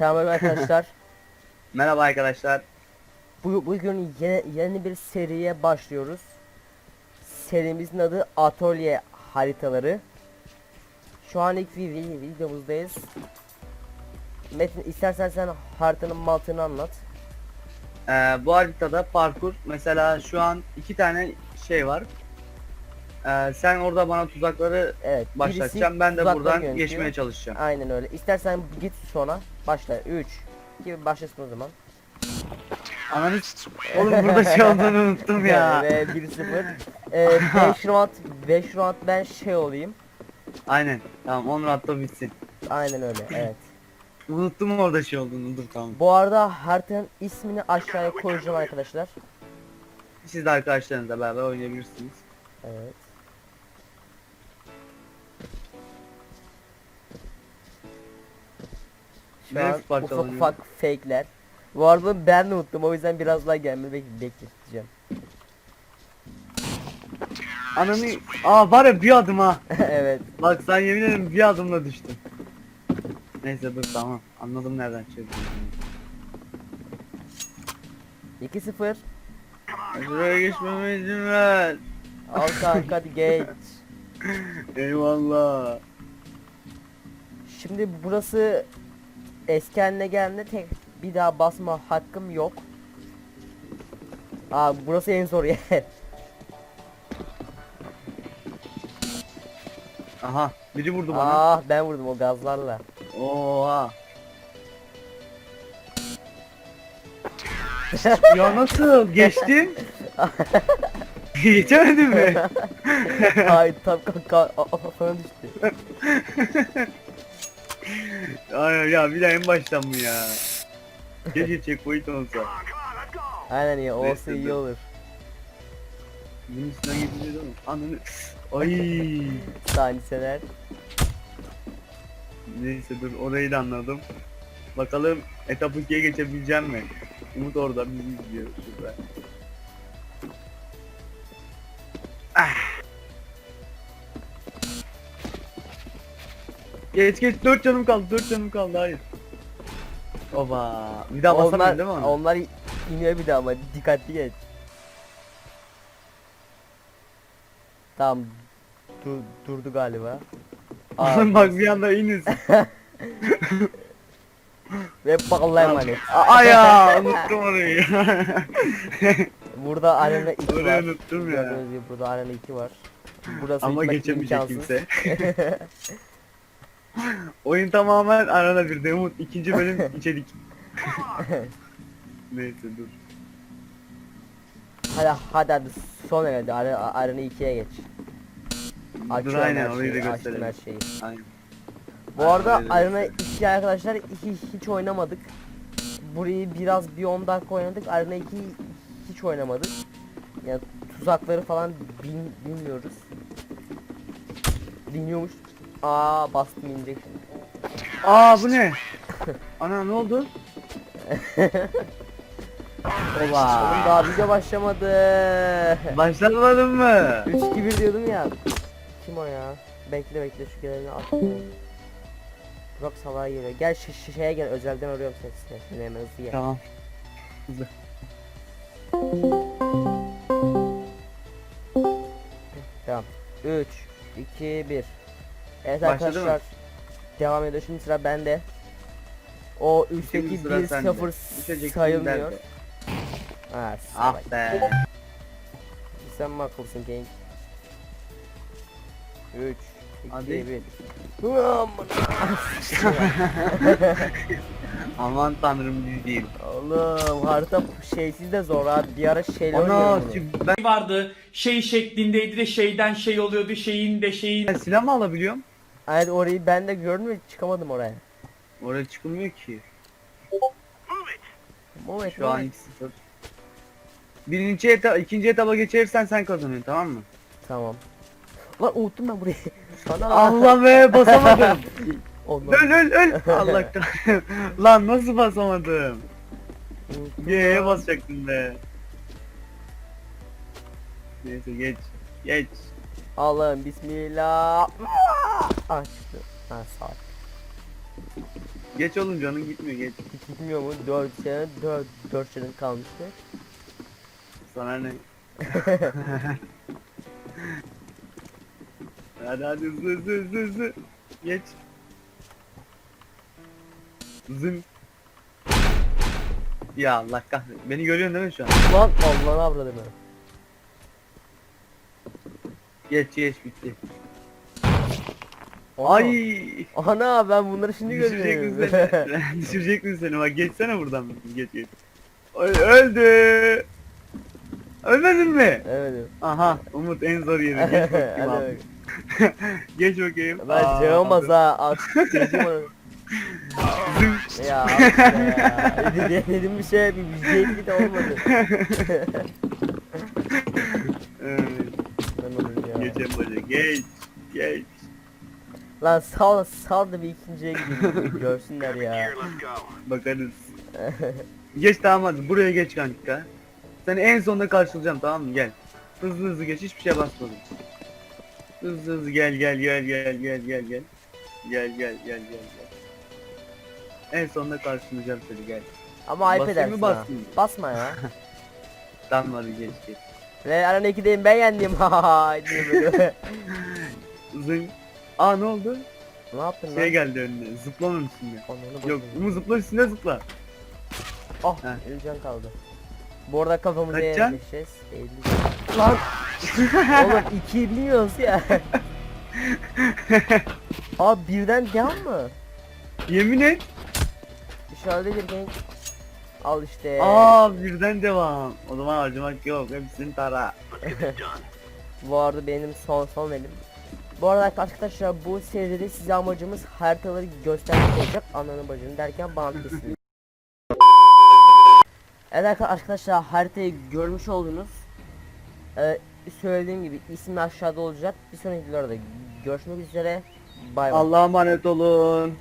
Selamünaleyküm arkadaşlar. Merhaba arkadaşlar. Bu, bugün yeni, yeni bir seriye başlıyoruz. Serimizin adı Atölye Haritaları. Şu an ilk vi- vi- videomuzdayız. Metin istersen sen haritanın mantığını anlat. Ee, bu haritada parkur mesela şu an iki tane şey var. Ee, sen orada bana tuzakları Evet. başlatacaksın. Ben de buradan yönetiyor. geçmeye çalışacağım. Aynen öyle. İstersen git sona. Başla. 3 gibi başlasın o zaman. Ananı Oğlum burada şey olduğunu unuttum ya. Ve 1-0. Ee, 5 round 5 round ben şey olayım. Aynen. Tamam 10 rahatla bitsin. Aynen öyle. Evet. Unuttum orada şey olduğunu. Dur tamam. Bu arada haritanın ismini aşağıya koyacağım arkadaşlar. Siz de arkadaşlarınızla beraber oynayabilirsiniz. Evet. Şu an ufak ufak fake'ler. Bu arada ben de unuttum o yüzden biraz daha gelmeni bek bekleteceğim. Ananı... Aa var ya bir adım ha. evet. Bak sen yemin ederim bir adımla düştün. Neyse dur tamam. Anladım nereden çevirdiğini. 2-0. Şuraya geçmeme izin ver. Al kanka hadi geç. Eyvallah. Şimdi burası eski haline geldiğinde tek bir daha basma hakkım yok. Aa burası en zor yer. Aha biri vurdu bana. ah ben vurdum o gazlarla. Oha. ya nasıl? Geçtin? Geçemedin mi? Ay tam kanka kafana düştü. Ay ya bir daha en baştan mı ya? Keşke checkpoint olsa. Aynen ya olsa iyi olur. Bunun üstüne gidiyor değil mi? Ananı. Ay. Saniseler. Neyse dur orayı da anladım. Bakalım etap 2'ye geçebileceğim mi? Umut orada bizi izliyor şurada. Geç geç 4 canım kaldı 4 canım kaldı hayır. Oba bir daha Onlar, basamıyorum değil mi onu? onlar iniyor bir daha ama dikkatli geç. Tamam. Du- durdu galiba. Aa, Bak bir anda iniyorsun. ve Allah'a emanet. Ay ya unuttum orayı. Burada arena 2 Orayı var. unuttum ya. Gördüğünüz gibi burada arena 2 var. Burası Ama geçemeyecek kimse. Oyun tamamen arana bir Umut. ikinci bölüm içerik. Neyse dur. Hadi hadi hadi son herhalde arena, arena 2'ye geç. dur Açıyorum aynen her orayı da açtım her gösterelim. şeyi. Aynen. Bu arada Arena gösterelim. 2 arkadaşlar hiç, hiç oynamadık. Burayı biraz bir 10 dakika oynadık. Arena 2 hiç oynamadık. Yani tuzakları falan bin, bilmiyoruz. Bilmiyormuş. Aa bastım inecek şimdi. Aa bu ne? Ana ne oldu? Ola. Oğlum daha video başlamadı. Başlatmadın mı? 3 2 1 diyordum ya. Kim o ya? Bekle bekle şu geleni at. Burak salağa geliyor. Gel şi- şi- şeye gel özelden arıyorum. Seni hemen hızlı gel. Tamam. Hızlı. Tamam. 3 2 1 Evet Başladı arkadaşlar. Devam ediyor. Şimdi sıra bende. O üstteki Şimdi sıra 1 sende. 0 Düşeceksin sayılmıyor. derdi. Ha, Ah salak. be. Sen mi akıllısın King? 3 2 Hadi. 1 Aman tanrım diyeyim. Oğlum harita şeysiz de zor abi. Bir ara şeyle Ana oynuyorum ben vardı. Şey şeklindeydi de şeyden şey oluyordu. Şeyin de şeyin ben silah mı alabiliyorum? Evet orayı ben de gördüm ve çıkamadım oraya. Oraya çıkılmıyor ki. Moment Şu an 2-0. Birinci etap, ikinci etaba geçersen sen kazanıyorsun tamam mı? Tamam. Lan unuttum ben burayı. Bana Allah be basamadım. Olmaz. öl öl öl. Allah kahretsin. Lan nasıl basamadım? Unuttum G'ye lan. basacaktım be. Neyse geç. Geç. Allah'ım bismillah. Çıktı. Ha sağ. Geç oğlum canın gitmiyor geç. Gitmiyor mu? 4 sene 4 4 yılın kalmıştı. Sana ne? hadi hadi hızlı hızlı hızlı hızlı. Geç. Zın. Ya Allah kahretsin. Beni görüyorsun değil mi şu an? Lan Allah'ını avradını. Geç geç bitti. Ay. Ana ben bunları şimdi Düşürecek görüyorum. misin seni? Düşürecek misin seni? Bak geçsene buradan. Geç geç. Ay, öldü. Ölmedin mi? evet. Aha Umut en zor yeri. Geç bakayım Hadi abi. bak. Geç bakayım. Ben Aa, şey olmaz ha. Artık. Ya işte ya. Dedi- Dedim bir şey bir bilgi de olmadı. Evet, Ben olur ya. Geçen böyle geç. Geç. Lan sal sal da bir ikinciye gideyim. Görsünler ya. Bakarız. geç tamam hadi buraya geç kanka. Seni en sonunda karşılayacağım tamam mı? Gel. Hızlı hızlı geç hiçbir şey basmadım. Hızlı hızlı gel gel gel gel gel gel gel. Gel gel gel gel gel. En sonunda karşılayacağım seni gel. Ama ayıp Basayım mı, edersin ha. basmayayım mı? Basma ya. Tamam hadi geç geç. Ve aran ikideyim ben yendim. Ha diye böyle. Zın. Aa ne oldu? ne yaptın Şey lan? geldi önüne. Zıplamanın üstünde. Ananı Yok bakayım. Umut zıpla üstüne zıpla. Ah Heh. 50 can kaldı. Bu arada kafamızı Kaç can? yerleşeceğiz. 50 can. Lan! Oğlum 2'yi bilmiyoruz ya. Abi birden devam mı? Yemin et. Dışarıda bir genç. Al işte. Aa birden devam. O zaman harcamak yok. Hepsini tara. Bu arada benim son son elim. Bu arada arkadaşlar bu seride size amacımız haritaları göstermek olacak. Ananı bacını derken bana kesin. Evet arkadaşlar haritayı görmüş oldunuz. Ee, söylediğim gibi ismi aşağıda olacak. Bir sonraki videolarda görüşmek üzere. Bay bay. Allah'a emanet olun.